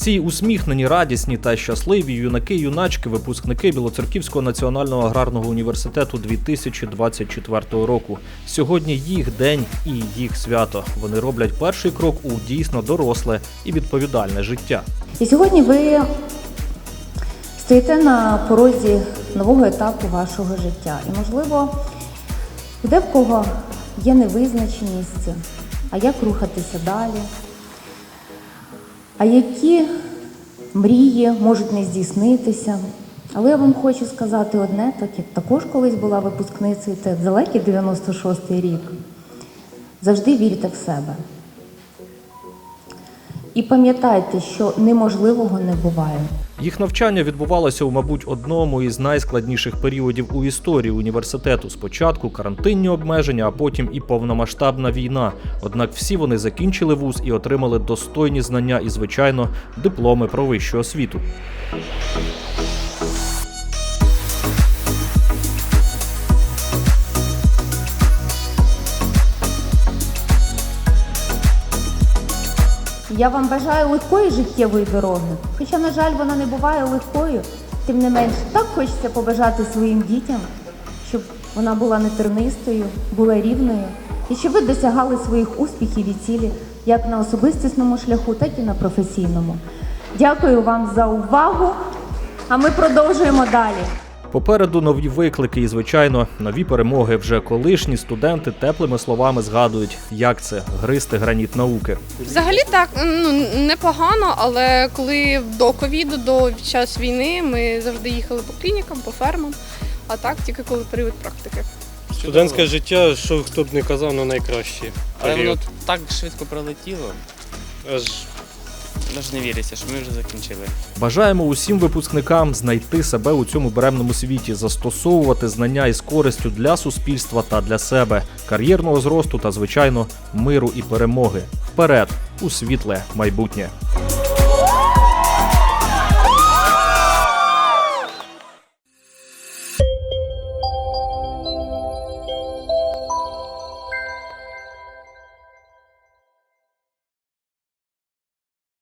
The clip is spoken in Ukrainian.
Ці усміхнені, радісні та щасливі юнаки, юначки, випускники Білоцерківського національного аграрного університету 2024 року. Сьогодні їх день і їх свято. Вони роблять перший крок у дійсно доросле і відповідальне життя. І сьогодні ви стоїте на порозі нового етапу вашого життя. І, можливо, де в кого є невизначеність, а як рухатися далі, а які мрії можуть не здійснитися. Але я вам хочу сказати одне, так як також колись була випускницею, це далекий 96-й рік. Завжди вірте в себе. І пам'ятайте, що неможливого не буває. Їх навчання відбувалося у, мабуть, одному із найскладніших періодів у історії університету. Спочатку карантинні обмеження, а потім і повномасштабна війна. Однак всі вони закінчили вуз і отримали достойні знання і, звичайно, дипломи про вищу освіту. Я вам бажаю легкої життєвої дороги. Хоча, на жаль, вона не буває легкою. Тим не менш, так хочеться побажати своїм дітям, щоб вона була не тернистою, була рівною, і щоб ви досягали своїх успіхів і цілі як на особистісному шляху, так і на професійному. Дякую вам за увагу. А ми продовжуємо далі. Попереду нові виклики і, звичайно, нові перемоги. Вже колишні студенти теплими словами згадують, як це гризти граніт науки. Взагалі так, ну непогано, але коли до ковіду, до час війни, ми завжди їхали по клінікам, по фермам. А так тільки коли період практики. Студентське життя, що хто б не казав, на найкращий Але воно так швидко пролетіло, Аж навіть не віриться, що ми вже закінчили. Бажаємо усім випускникам знайти себе у цьому беремному світі, застосовувати знання із користю для суспільства та для себе, кар'єрного зросту та, звичайно, миру і перемоги. Вперед у світле майбутнє.